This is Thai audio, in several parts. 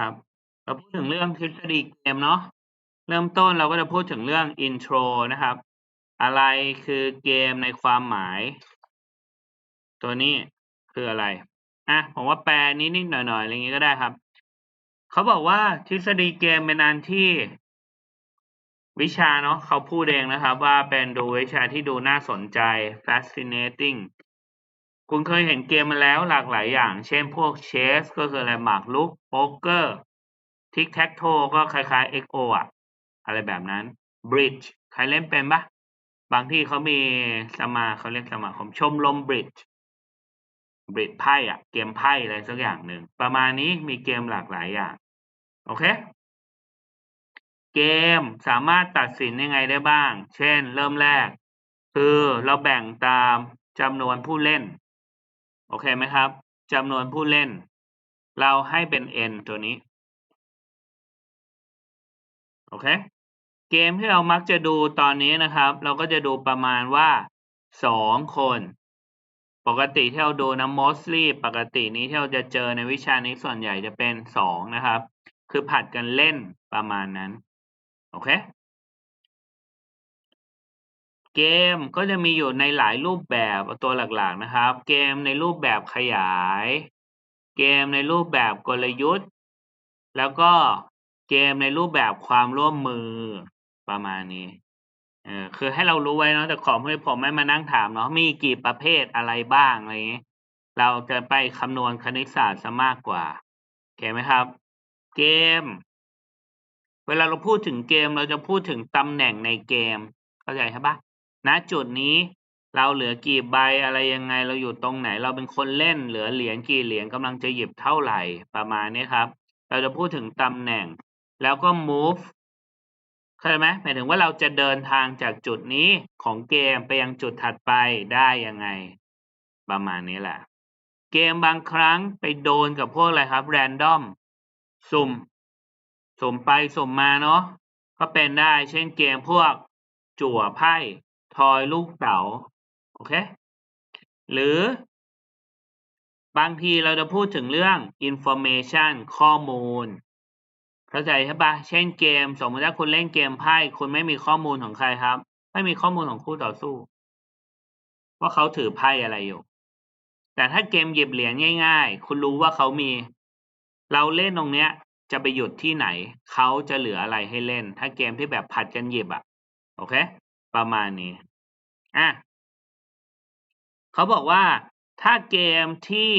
นะครับเราพูดถึงเรื่องทฤษฎีเกมเนาะเริ่มต้นเราก็จะพูดถึงเรื่อง intro นะครับ อะไรคือเกมในความหมาย ตัวนี้คืออะไรอะผมว่าแปลนิดๆหน่อยๆอะไรอย่างงี้ก็ได้ครับ เขาบอกว่าทฤษฎีเกมเป็นอันที่วิชาเนาะเขาพูดเองนะครับ ว่าเป็นดูวิชาที่ดูน่าสนใจ fascinating คุณเคยเห็นเกมมาแล้วหลากหลายอย่าง เช่นพวกเชสก็คืออะไรหมากรุกโป๊กเกอร์ทิกแท็กโทก็คล้ายๆ XO อะ อะไรแบบนั้น Bridge ใครเล่นเป็นปะบางที่เขามีสมาเขาเรียกสมาคมชมรม Bridge Bridge ไพ่อะเกมไพ่อะไรสักอย่างหนึ่ง ประมาณนี้มีเกมหลากหลายอย่าง โอเค เกมสามารถตัดสินยังไงได้บ้าง เช่น เริ่มแรก คือเราแบ่งตามจำนวนผู้เล่น โอเคไหมครับจำนวนผู้เล่น เราให้เป็น n ตัวนี้ โอเค เกมที่เรามักจะดูตอนนี้นะครับ เราก็จะดูประมาณว่าสองคน ปกติที่เราดูนะ mostly ปกตินี้ที่เราจะเจอในวิชานี้ส่วนใหญ่จะเป็นสองนะครับ คือผัดกันเล่นประมาณนั้น โอเค เกมก็จะมีอยู่ในหลายรูปแบบตัวหลักๆนะครับ เกมในรูปแบบขยาย เกมในรูปแบบกลยุทธ์ แล้วก็เกมในรูปแบบความร่วมมือประมาณนี้เออคือให้เรารู้ไว้เนาะแต่ของพวกนี้ผมไม่มานั่งถามเนาะมีกี่ประเภทอะไรบ้างอะไรอย่างนี้เราจะไปคำนวณคณิตศาสตร์ซะมากกว่าโอเคไหมครับ เกม เวลาเราพูดถึงเกมเราจะพูดถึงตำแหน่งในเกมเข้าใจใช่ปะ ณจุดนี้เราเหลือกี่ใบอะไรยังไงเราอยู่ตรงไหน เราเป็นคนเล่นเหลือเหรียญกี่เหรียญกำลังจะหยิบเท่าไหร่ประมาณนี้ครับ เราจะพูดถึงตำแหน่ง แล้วก็ move เข้าใจไหมหมายถึงว่าเราจะเดินทางจากจุดนี้ของเกมไปยังจุดถัดไปได้ยังไง ประมาณนี้แหละ เกมบางครั้งไปโดนกับพวกอะไรครับ random สุ่มสุ่มไปสุ่มมาเนาะก็เป็นได้เช่นเกมพวกจั่วไพ่ ทอยลูกเต๋าโอเค หรือบางทีเราจะพูดถึงเรื่อง information ข้อมูล เข้าใจใช่ปะเช่นเกม สมมติถ้าคุณเล่นเกมไพ่คุณไม่มีข้อมูลของใครครับ ไม่มีข้อมูลของคู่ต่อสู้ ว่าเขาถือไพ่อะไรอยู่ แต่ถ้าเกมหยิบเหรียญง่าย ๆ คุณรู้ว่าเขามี เราเล่นตรงเนี้ย จะไปหยุดที่ไหน เขาจะเหลืออะไรให้เล่น ถ้าเกมที่แบบผัดกันหยิบอะโอเค ประมาณนี้ อะเขาบอกว่าถ้าเกมที่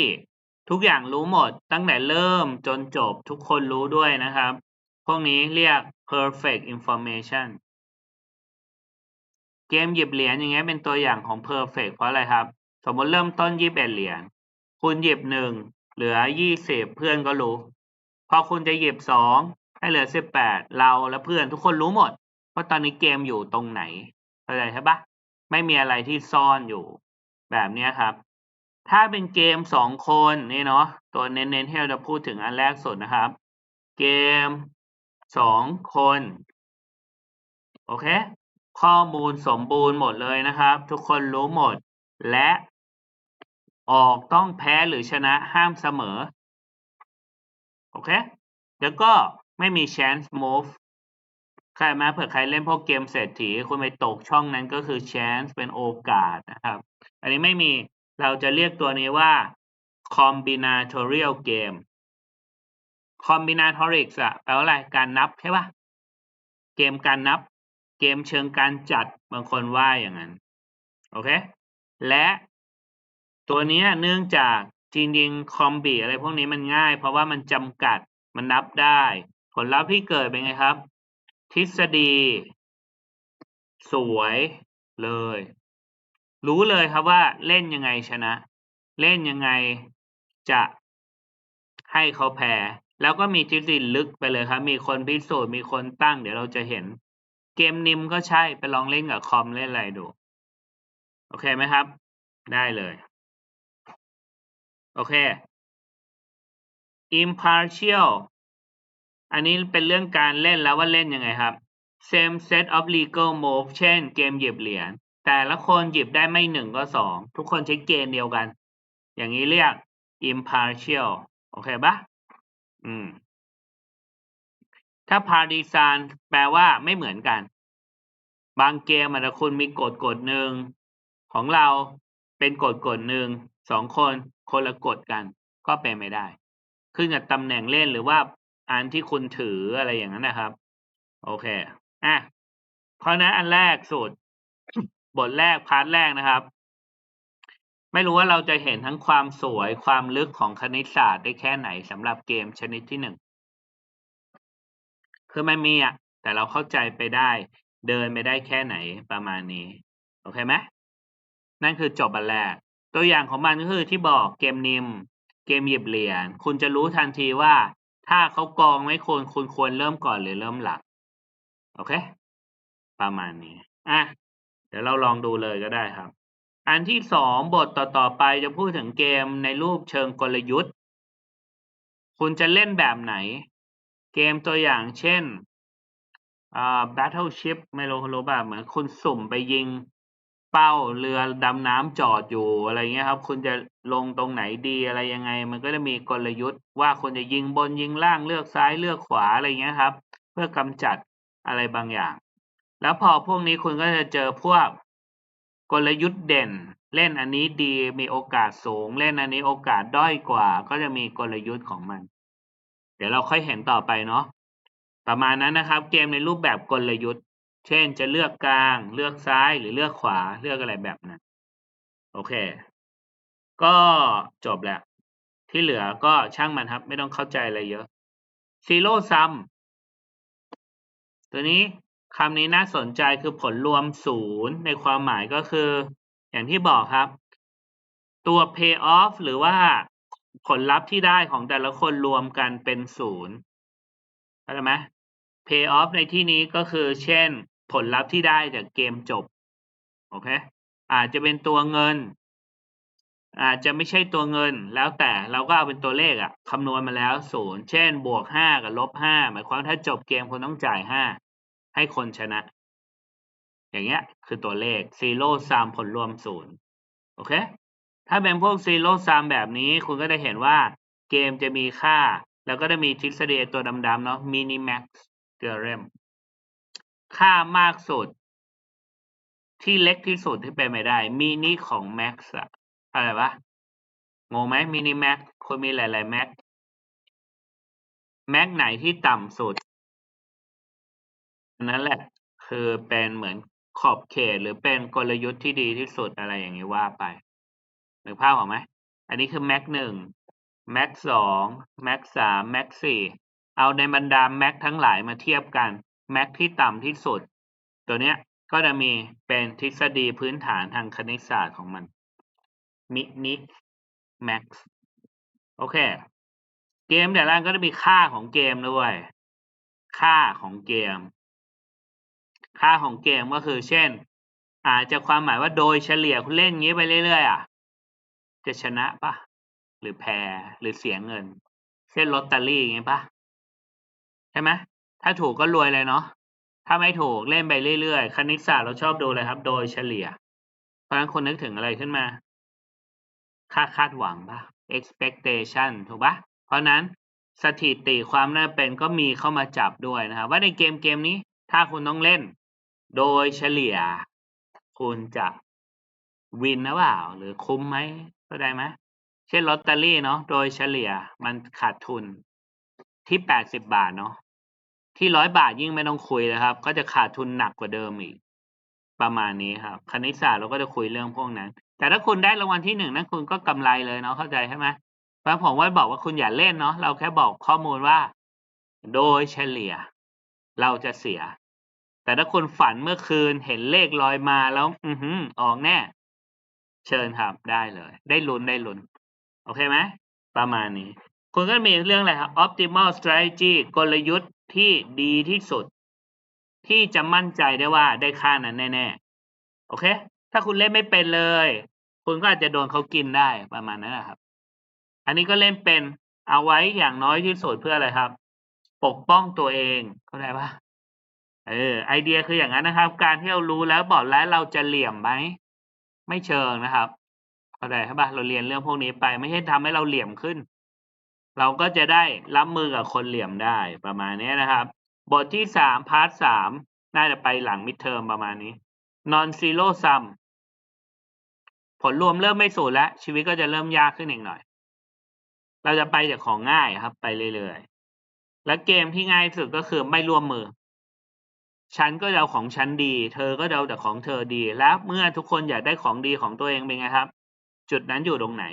ทุกอย่างรู้หมดตั้งแต่เริ่มจนจบทุกคนรู้ด้วยนะครับ พวกนี้เรียก perfect information เกมหยิบเหรียญอย่างเงี้ยเป็นตัวอย่างของ perfect เพราะอะไรครับ สมมติเริ่มต้นยี่สิบเอ็ดเหรียญคุณหยิบหนึ่งเหลือยี่สิบเพื่อนก็รู้ พอคุณจะหยิบสองให้เหลือสิบแปดเราและเพื่อนทุกคนรู้หมดว่าตอนนี้เกมอยู่ตรงไหน เข้าใจใช่ปะไม่มีอะไรที่ซ่อนอยู่แบบนี้ครับ ถ้าเป็นเกมสองคนนี่เนาะตัวเน้นๆที่เราจะพูดถึงอันแรกสุดนะครับ เกมสองคนโอเค ข้อมูลสมบูรณ์หมดเลยนะครับ ทุกคนรู้หมด และออกต้องแพ้หรือชนะห้ามเสมอ โอเค แล้วก็ไม่มี chance move ใครมเผื่อใครเล่นพวกเกมเศรษฐีคุณไปตกช่องนั้นก็คือ chance เป็นโอกาสนะครับ อันนี้ไม่มีเราจะเรียกตัวนี้ว่า combinatorial game combinatorics อะแปลว่าอะไรการนับใช่ปะเกมการนับ เกมเชิงการจัดบางคนว่าอย่างนั้น โอเค และตัวนี้เนื่องจากจริงๆคอมบีอะไรพวกนี้มันง่าย เพราะว่ามันจำกัดมันนับได้ ผลลัพธ์ที่เกิดเป็นไงครับ ทฤษฎี สวยเลย รู้เลยครับว่าเล่นยังไงชนะ เล่นยังไงจะให้เขาแพ้แล้วก็มีทฤษฎีลึกไปเลยครับ มีคนพิสูจน์มีคนตั้ง เดี๋ยวเราจะเห็น เกมนิมก็ใช่ไปลองเล่นกับคอมเล่นอะไรดู โอเคไหมครับ ได้เลย โอเค impartial อันนี้เป็นเรื่องการเล่นแล้วว่าเล่นยังไงครับ same set of legal move เช่นเกมหยิบเหรียญแต่ละคนหยิบได้ไม่หนึ่งก็สองทุกคนใช้เกณฑ์เดียวกัน อย่างนี้เรียก impartial โอเคปะอืม ถ้า par design แปลว่าไม่เหมือนกัน บางเกมอาจจะคุณมีกฎกฎหนึ่งของเราเป็นกฎกฎหนึ่งสองคนคนละกฎกัน ก็เป็นไม่ได้ ขึ้นกับตำแหน่งเล่นหรือว่า อันที่คุณถืออะไรอย่างนั้นนะครับ โอเคอะเพราะนั้นอันแรกสุดบทแรกพาร์ทแรกนะครับ ไม่รู้ว่าเราจะเห็นทั้งความสวยความลึกของคณิตศาสตร์ได้แค่ไหนสำหรับเกมชนิดที่หนึ่งคือมันมีอะแต่เราเข้าใจไปได้ เดินไปได้แค่ไหนประมาณนี้ โอเคไหมนั่นคือจบอันแรก ตัวอย่างของมันก็คือที่บอกเกมนิม เกมหยิบเหรียญคุณจะรู้ทันทีว่า ถ้าเขากองไม่ควรคุณควรเริ่มก่อนหรือเริ่มหลัง โอเค ประมาณนี้ อะ เดี๋ยวเราลองดูเลยก็ได้ครับ อันที่สองบทต่อๆไปจะพูดถึงเกมในรูปเชิงกลยุทธ์ คุณจะเล่นแบบไหน เกมตัวอย่างเช่นอ่า Battleship ไม่รู้รู้ป่ะเหมือนคุณสุ่มไปยิง เป้าเรือดำน้ำจอดอยู่อะไรเงี้ยครับ คุณจะลงตรงไหนดีอะไรยังไง มันก็จะมีกลยุทธ์ว่าคุณจะยิงบนยิงล่างเลือกซ้ายเลือกขวาอะไรเงี้ยครับ เพื่อกำจัดอะไรบางอย่าง แล้วพอพวกนี้คุณก็จะเจอพวกกลยุทธ์เด่น เล่นอันนี้ดีมีโอกาสสูง เล่นอันนี้โอกาสด้อยกว่า ก็จะมีกลยุทธ์ของมัน เดี๋ยวเราค่อยเห็นต่อไปเนาะประมาณนั้นนะครับ เกมในรูปแบบกลยุทธ์ เช่นจะเลือกกลางเลือกซ้ายหรือเลือกขวาเลือกอะไรแบบนั้น โอเค ก็จบแล้ว ที่เหลือก็ช่างมันครับ ไม่ต้องเข้าใจอะไรเยอะ zero sum ตัวนี้คำนี้น่าสนใจคือผลรวมศูนย์ในความหมายก็คือ อย่างที่บอกครับ ตัว pay off หรือว่าผลลัพธ์ที่ได้ของแต่ละคนรวมกันเป็นศูนย์เข้าใจไหม pay off ในที่นี้ก็คือเช่น ผลลัพธ์ที่ได้จากเกมจบโอเคอาจจะเป็นตัวเงิน อาจจะไม่ใช่ตัวเงินแล้วแต่เราก็เอาเป็นตัวเลขอะคำนวณมาแล้วศูนย์เช่น บวกห้ากับลบห้าหมายความถ้าจบเกมคุณต้องจ่ายห้าให้คนชนะ อย่างเงี้ยคือตัวเลข zero sum ผลรวมศูนย์โอเคถ้าเป็นพวก zero sum แบบนี้คุณก็จะเห็นว่าเกมจะมีค่า แล้วก็จะมีทฤษฎีตัวดำๆเนาะ minimax theorem ค่ามากสุด ที่เล็กที่สุดที่เป็นไม่ได้มินิของ max อะอะไรวะงงไหมมินิ max คุณมีหลายๆ max max ไหนที่ต่ำสุดนั่นแหละ คือเป็นเหมือนขอบเขตหรือเป็นกลยุทธ์ที่ดีที่สุดอะไรอย่างนี้ว่าไปหนึกภาพออกไหมอันนี้คือ max หนึ่ง max สอง max สาม max สี่เอาในบรรดา max ทั้งหลายมาเทียบกัน max ที่ต่ำที่สุด ตัวเนี้ยก็จะมีเป็นทฤษฎีพื้นฐานทางคณิตศาสตร์ของมันมินิ max โอเค เกมแต่ละก็จะมีค่าของเกมด้วย ค่าของเกม ค่าของเกมก็คือ เช่น อาจจะความหมายว่าโดยเฉลี่ยคุณเล่นงี้ไปเรื่อยๆอะ จะชนะปะหรือแพ้หรือเสียเงิน เช่นลอตเตอรี่อย่างงี้ปะใช่ไหม ถ้าถูกก็รวยเลยเนาะถ้าไม่ถูกเล่นไปเรื่อยๆ คณิตศาสตร์เราชอบดูเลยครับ โดยเฉลี่ย เพราะฉะนั้นคนนึกถึงอะไรขึ้นมา ค่าคาดหวังปะ expectation ถูกปะเพราะนั้นสถิติความน่าเป็นก็มีเข้ามาจับด้วยนะครับ ว่าในเกมเกมนี้ ถ้าคุณต้องเล่น โดยเฉลี่ย คุณจะวินหรือเปล่า หรือคุ้มไหมเข้าใจไหมเช่นลอตเตอรี่เนาะโดยเฉลี่ยมันขาดทุนที่แปดสิบบาทเนาะ ที่ร้อยบาทยิ่งไม่ต้องคุยนะครับ ก็จะขาดทุนหนักกว่าเดิมอีก ประมาณนี้ครับ คณิตศาสตร์เราก็จะคุยเรื่องพวกนั้น แต่ถ้าคุณได้รางวัลที่หนึ่งนั่นคุณก็กำไรเลยเนาะเข้าใจใช่ไหมเพราะผมว่าบอกว่าคุณอย่าเล่นเนาะเราแค่บอกข้อมูลว่า โดยเฉลี่ย เราจะเสีย แต่ถ้าคุณฝันเมื่อคืนเห็นเลขลอยมาแล้ว อือหือออกแน่ เชิญครับได้เลย ได้ลุ้นได้ลุ้นโอเคไหมประมาณนี้คุณก็มีเรื่องอะไรครับ optimal strategy กลยุทธ์ ที่ดีที่สุด ที่จะมั่นใจได้ว่าได้ค่านั้นแน่ๆโอเค ถ้าคุณเล่นไม่เป็นเลย คุณก็อาจจะโดนเขากินได้ประมาณนั้นนะครับ อันนี้ก็เล่นเป็นเอาไว้อย่างน้อยที่สุดเพื่ออะไรครับ ปกป้องตัวเองเข้าใจปะเออไอเดียคืออย่างนั้นนะครับ การที่เรารู้แล้วบอกแล้วเราจะเหลี่ยมไหมไม่เชิงนะครับเข้าใจใช่ปะเราเรียนเรื่องพวกนี้ไป ไม่ใช่ทำให้เราเหลี่ยมขึ้น เราก็จะได้รับมือกับคนเหลี่ยมได้ประมาณนี้นะครับ บทที่สามพาร์ทสามน่าจะไปหลังมิดเทอมประมาณนี้ non zero sum ผลรวมเริ่มไม่สูญแล้ว ชีวิตก็จะเริ่มยากขึ้นอีกหน่อย เราจะไปจากของง่ายครับ ไปเรื่อยๆ และเกมที่ง่ายสุดก็คือไม่ร่วมมือ ฉันก็เอาของฉันดี เธอก็เอาแต่ของเธอดี แล้วเมื่อทุกคนอยากได้ของดีของตัวเองเป็นไงครับ จุดนั้นอยู่ตรงไหน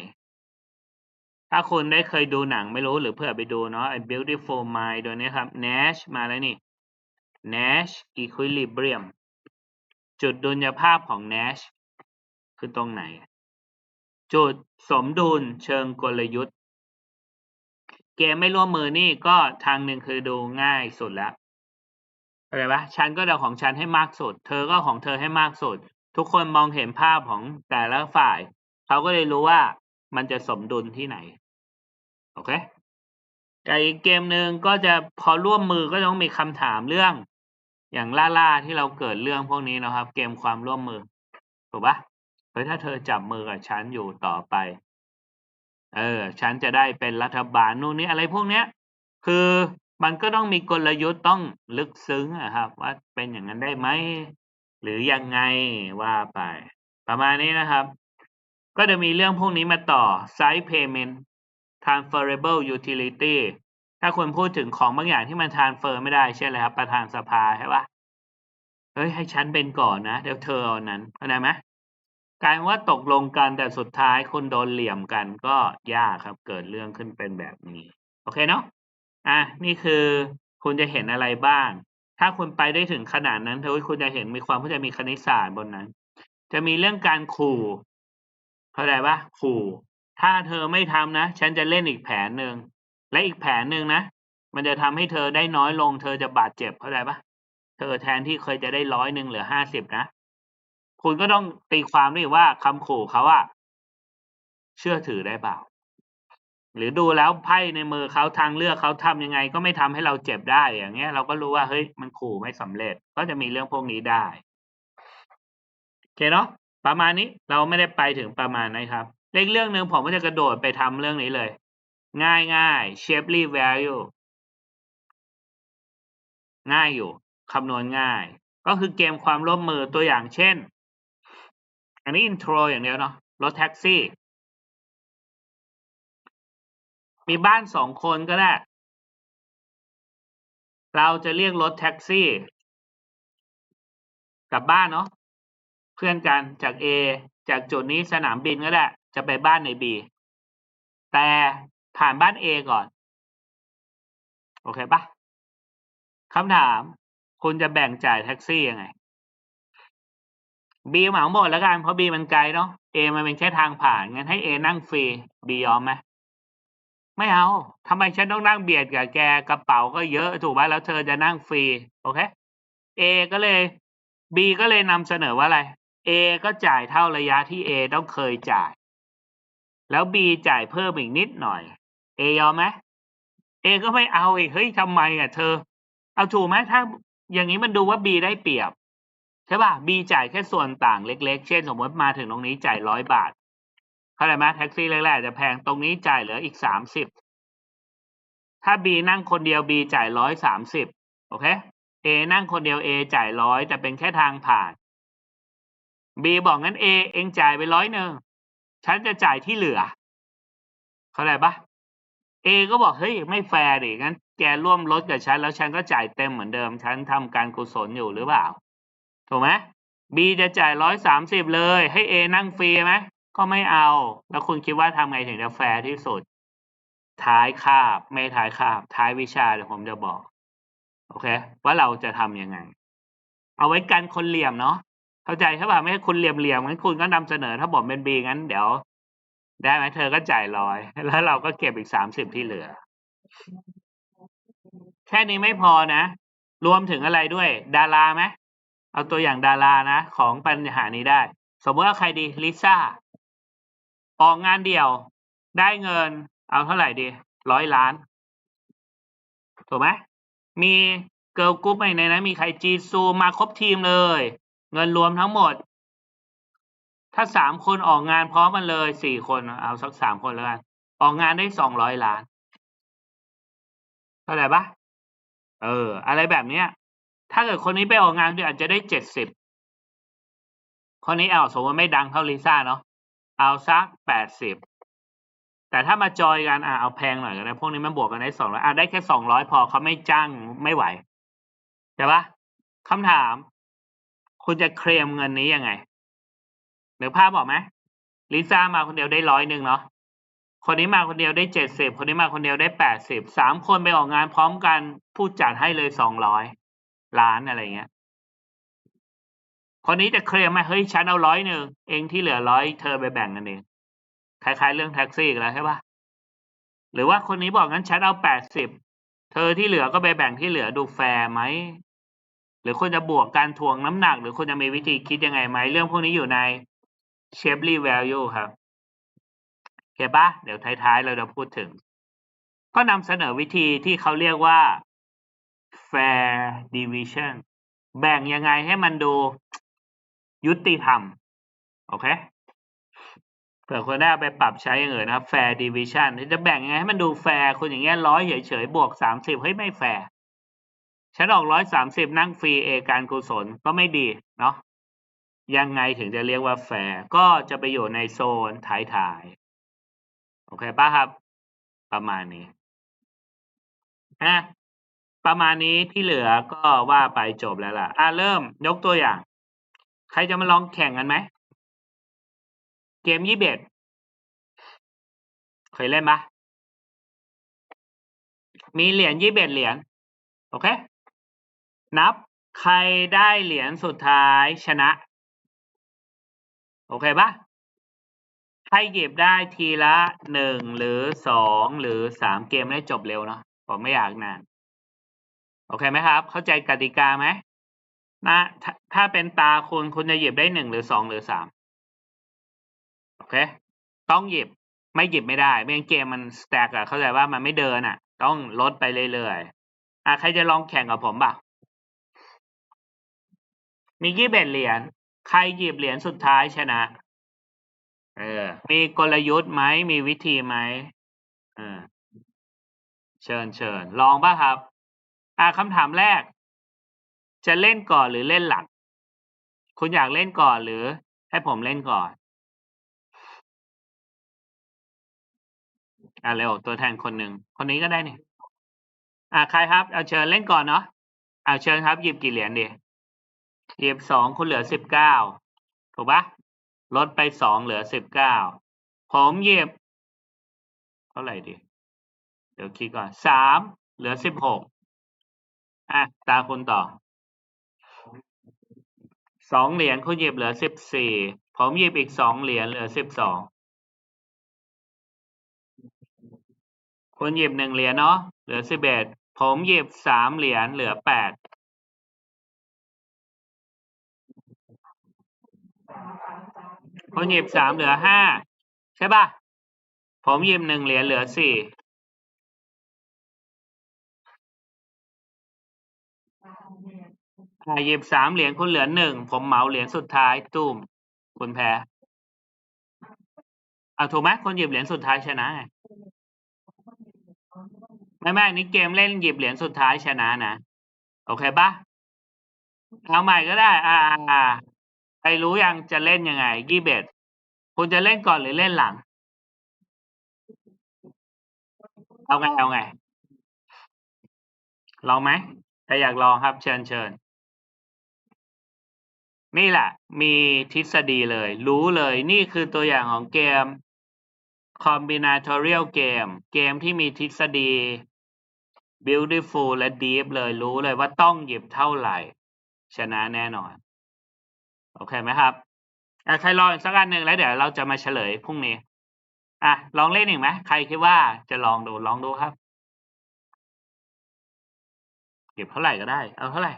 ถ้าคุณได้เคยดูหนังไม่รู้หรือเผื่อไปดูเนาะ Beautiful Mind ตัวนี้ครับ Nash มาแล้วนี่ Nash Equilibrium จุดดุลยภาพของ Nash คือตรงไหน จุดสมดุลเชิงกลยุทธ์ เกมไม่ร่วมมือนี่ก็ทางหนึ่งคือดูง่ายสุดแล้วอะไรปะฉันก็เอาของฉันให้มากสุด เธอก็ของเธอให้มากสุด ทุกคนมองเห็นภาพของแต่ละฝ่าย เขาก็เลยรู้ว่า มันจะสมดุลที่ไหน โอเคแต่อีกเกมหนึ่งก็จะพอร่วมมือก็ต้องมีคำถามเรื่อง อย่างล่าๆที่เราเกิดเรื่องพวกนี้นะครับ เกมความร่วมมือถูกปะเฮ้ยถ้าเธอจับมือกับฉันอยู่ต่อไป เออ ฉันจะได้เป็นรัฐบาลนู่นนี่อะไรพวกเนี้ย คือมันก็ต้องมีกลยุทธ์ต้องลึกซึ้งอะครับ ว่าเป็นอย่างนั้นได้ไหมหรือยังไงว่าไป ประมาณนี้นะครับ ก็จะมีเรื่องพวกนี้มาต่อ side payment transferable utility ถ้าคุณพูดถึงของบางอย่างที่มัน transfer ไม่ได้ใช่เลยครับประธานสภาใช่ปะเฮ้ยให้ฉันเป็นก่อนนะ เดี๋ยวเธอเอานั้นเข้าใจไหมกลายว่าตกลงกันแต่สุดท้ายคุณโดนเหลี่ยมกันก็ยากครับเกิดเรื่องขึ้นเป็นแบบนี้ โอเคเนาะอะนี่คือคุณจะเห็นอะไรบ้าง ถ้าคุณไปได้ถึงขนาดนั้นเธอคุณจะเห็นมีความเข้าใจมีคณิตศาสตร์บนนั้น จะมีเรื่องการขู่ เข้าใจปะขู่ ถ้าเธอไม่ทำนะ ฉันจะเล่นอีกแผนหนึ่งและอีกแผนหนึ่งนะ มันจะทำให้เธอได้น้อยลง เธอจะบาดเจ็บเข้าใจปะเธอแทนที่เคยจะได้ร้อยหนึ่งเหลือห้าสิบนะ คุณก็ต้องตีความด้วยว่าคำขู่เขาอะเชื่อถือได้เปล่า หรือดูแล้วไพ่ในมือเขาทางเลือกเขาทำยังไง ก็ไม่ทำให้เราเจ็บได้อย่างเงี้ย เราก็รู้ว่าเฮ้ยมันขู่ไม่สำเร็จ ก็จะมีเรื่องพวกนี้ได้โอเคเนาะ ประมาณนี้เราไม่ได้ไปถึงประมาณนะครับเล็กเรื่องหนึ่งผมก็จะกระโดดไปทำเรื่องนี้เลย ง่ายง่าย Shapley value ง่ายอยู่คำนวณง่าย ก็คือเกมความร่วมมือตัวอย่างเช่น อันนี้อินโทรอย่างเดียวเนาะรถแท็กซี่ มีบ้านสองคนก็ได้ เราจะเรียกรถแท็กซี่ กลับบ้านเนาะ เพื่อนกันจาก A จากจุดนี้สนามบินก็ได้ จะไปบ้านใน B แต่ผ่านบ้าน A ก่อน โอเคปะคำถาม คุณจะแบ่งจ่ายแท็กซี่ยังไง B เหมาหมดแล้วกัน เพราะ B มันไกลเนาะ A มันเป็นแค่ทางผ่าน งั้นให้ A นั่งฟรี B ยอมไหมไม่เอา ทำไมฉันต้องนั่งเบียดกับแก กระเป๋าก็เยอะถูกไหมแล้วเธอจะนั่งฟรี โอเค A ก็เลย B ก็เลยนำเสนอว่าอะไร A ก็จ่ายเท่าระยะที่ A ต้องเคยจ่าย แล้ว B จ่ายเพิ่มอีกนิดหน่อย A ยอมไหม A ก็ไม่เอาอีกเฮ้ยทำไมอะเธอ เอาถูกไหมถ้าอย่างนี้มันดูว่า B ได้เปรียบใช่ป่ะ B จ่ายแค่ส่วนต่างเล็ก ๆ เช่นสมมติมาถึงตรงนี้จ่ายร้อยบาทเข้าใจไหมแท็กซี่แรกๆจะแพงตรงนี้จ่ายเหลืออีกสามสิบถ้า B นั่งคนเดียว B จ่ายร้อยสามสิบโอเค A นั่งคนเดียว A จ่ายร้อยแต่เป็นแค่ทางผ่าน B บอกงั้น A เองจ่ายไปร้อยหนึ่งฉันจะจ่ายที่เหลือ เข้าใจปะ A ก็บอกเฮ้ยไม่แฟร์ดิงั้นแกร่วมลดกับฉันแล้วฉันก็จ่ายเต็มเหมือนเดิม ฉันทำการกุศลอยู่หรือเปล่า ถูกไหม B จะจ่ายร้อยสามสิบเลย ให้ A นั่งฟรีไหมก็ไม่เอา แล้วคุณคิดว่าทำไงถึงจะแฟร์ที่สุด ท้ายคาบ ไม่ท้ายคาบ ท้ายวิชาเดี๋ยวผมจะบอก โอเค ว่าเราจะทำยังไง เอาไว้กันคนเหลี่ยมเนาะ เข้าใจใช่ป่ะไม่ให้คุณเหลี่ยมเหลี่ยมงั้นคุณก็นำเสนอถ้าบอกเป็นบีงั้นเดี๋ยว ได้ไหมเธอก็จ่ายร้อยแล้วเราก็เก็บอีกสามสิบที่เหลือ แค่นี้ไม่พอนะ รวมถึงอะไรด้วย ดาราไหมเอาตัวอย่างดารานะ ของปัญหานี้ได้ สมมติว่าใครดีลิซ่าออกงานเดี่ยวได้เงิน เอาเท่าไหร่ดีร้อยล้าน ถูกไหมมีเกิร์ลกรุ๊ปในนั้นมีใครจีซูมาครบทีมเลย เงินรวมทั้งหมด ถ้าสามคนออกงานพร้อมกันเลยสี่คนเอาสักสามคนแล้วกันออกงานได้สองร้อยล้านเท่าไหร่ปะเออ อะไรแบบเนี้ย ถ้าเกิดคนนี้ไปออกงานอาจจะได้เจ็ดสิบคนนี้เอาสมมติไม่ดังเท่าลิซ่าเนาะเอาสักแปดสิบแต่ถ้ามาจอยกันอะเอาแพงหน่อยก็ได้พวกนี้มันบวกกันได้สองร้อยอะได้แค่สองร้อยพอเขาไม่จ้างไม่ไหวใช่ปะคำถาม คุณจะเคลมเงินนี้ยังไงเดี๋ยวภาพบอกไหมลิซ่ามาคนเดียวได้ร้อยหนึ่งเนาะคนนี้มาคนเดียวได้เจ็ดสิบคนนี้มาคนเดียวได้แปดสิบสามคนไปออกงานพร้อมกันผู้จัดให้เลยสองร้อยล้านอะไรเงี้ย คนนี้จะเคลมไหมเฮ้ยฉันเอาร้อยหนึ่งเองที่เหลือร้อยเธอไปแบ่งกันเองคล้ายๆเรื่องแท็กซี่กันแล้วใช่ปะหรือว่าคนนี้บอกงั้นฉันเอาแปดสิบเธอที่เหลือก็ไปแบ่งที่เหลือดูแฟร์ไหม หรือควรจะบวกการทวงน้ำหนัก หรือควรจะมีวิธีคิดยังไงไหมเรื่องพวกนี้อยู่ใน Shapley Value ครับโอเคปะเดี๋ยวท้ายๆ เราจะพูดถึง ก็นำเสนอวิธีที่เขาเรียกว่า fair division แบ่งยังไงให้มันดูยุติธรรม โอเคเผื่อคนได้เอาไปปรับใช้อย่างอื่นนะครับ fair division จะแบ่งยังไงให้มันดูแฟร์คุณอย่างเงี้ยร้อยเฉยๆบวกสามสิบเฮ้ยไม่แฟร์ ฉันออกร้อยสามสิบนั่งฟรีเอการกุศลก็ไม่ดีเนาะยังไงถึงจะเรียกว่าแฟร์ก็จะไปอยู่ในโซนท้ายๆโอเคป่ะครับ ประมาณนี้อะประมาณนี้ที่เหลือก็ว่าไปจบแล้วล่ะ อะเริ่มยกตัวอย่าง ใครจะมาลองแข่งกันไหม เกมยี่เบ็ดเคยเล่นปะมีเหรียญยี่เบ็ดเหรียญโอเค นับใครได้เหรียญสุดท้ายชนะ โอเคปะให้หยิบได้ทีละหนึ่งหรือสองหรือสามเกมได้จบเร็วเนาะผมไม่อยากนาน โอเคไหมครับ เข้าใจกติกาไหมนะถถ้าเป็นตาคุณคุณจะหยิบได้หนึ่งหรือสองหรือสามโอเค ต้องหยิบไม่หยิบไม่ได้ไม่งั้นเกมมันสแต็กอะเข้าใจว่ามันไม่เดินอะต้องลดไปเรื่อยๆอะใครจะลองแข่งกับผมบ้า งมีกี่เบ็ดเหรียญใครหยิบเหรียญสุดท้ายชนะ เออ มีกลยุทธ์ไหมมีวิธีไหมเออเชิญเชิญลองป่ะครับ อ่าคำถามแรก จะเล่นก่อนหรือเล่นหลังคุณอยากเล่นก่อนหรือให้ผมเล่นก่อน อ่าเร็วตัวแทนคนหนึ่งคนนี้ก็ได้นี่อ่าใครครับ เอาเชิญเล่นก่อนเนาะเอาเชิญครับหยิบกี่เหรียญดี หยิบสองคุณเหลือสิบเก้าถูกปะลดไปสองเหลือสิบเก้าผมหยิบเท่าไหร่ดี เดี๋ยวคิดก่อนสามเหลือสิบหกอะตาคุณต่อสองเหรียญคุณหยิบเหลือสิบสี่ผมหยิบอีกสองเหรียญเหลือสิบสองคุณหยิบหนึ่งเหรียญเนาะเหลือสิบเอ็ดผมหยิบสามเหรียญเหลือแปด คุณหยิบสามเหลือห้าใช่ป่ะ ผมหยิบหนึ่งเหรียญเหลือสี่หยิบสามเหรียญคุณเหลือหนึ่งผมเหมาเหรียญสุดท้ายตุ้มคุณแพ้เอาถูกไหมคนหยิบเหรียญสุดท้ายชนะไงไม่ไม่นี่เกมเล่นหยิบเหรียญสุดท้ายชนะนะ โอเคปะเอาใหม่ก็ได้ อ่า ใครรู้ยังจะเล่นยังไงยี่เบ็ดคุณจะเล่นก่อนหรือเล่นหลัง เอาไงเอาไงลองไหมถ้าอยากลองครับเชิญเชิญนี่แหละ มีทฤษฎีเลย รู้เลยนี่คือตัวอย่างของเกม combinatorial เกมเกมที่มีทฤษฎี beautiful และ deep เลยรู้เลยว่าต้องหยิบเท่าไหร่ ชนะแน่นอน โอเคไหมครับอะใครลองอีกสักอันหนึ่งแล้วเดี๋ยวเราจะมาเฉลยพรุ่งนี้อะลองเล่นอีกไหมใครคิดว่าจะลองดูลองดูครับ เก็บเท่าไหร่ก็ได้ เอาเท่าไหร่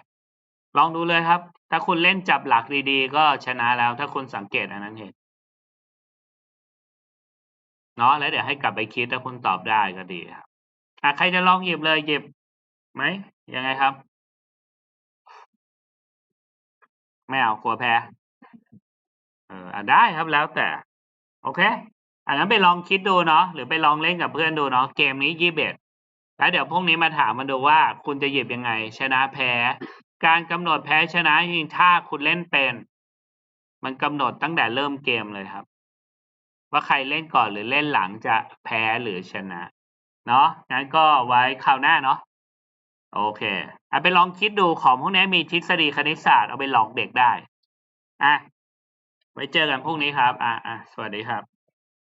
ลองดูเลยครับ ถ้าคุณเล่นจับหลักดีๆ ก็ชนะแล้ว ถ้าคุณสังเกตอันนั้นเห็นเนาะแล้วเดี๋ยวให้กลับไปคิดถ้าคุณตอบได้ก็ดีครับอะใครจะลองหยิบเลยหยิบไหมยังไงครับ ไม่เอากลัวแพ้เอออะได้ครับแล้วแต่ โอเค อันนั้นไปลองคิดดูเนาะหรือไปลองเล่นกับเพื่อนดูเนาะเกมนี้ยี่สิบเอ็ดแล้วเดี๋ยวพรุ่งนี้มาถามมาดูว่าคุณจะหยิบยังไง ชนะแพ้ การกำหนดแพ้ชนะจริงถ้าคุณเล่นเป็น มันกำหนดตั้งแต่เริ่มเกมเลยครับ ว่าใครเล่นก่อนหรือเล่นหลังจะแพ้หรือชนะ เนาะงั้นก็ไว้คราวหน้าเนาะ โอเคเอาไปลองคิดดูของพวกนี้มีทฤษฎีคณิตศาสตร์เอาไปหลอกเด็กได้ อะ ไว้เจอกันพรุ่งนี้ครับ อะอะสวัสดีครับ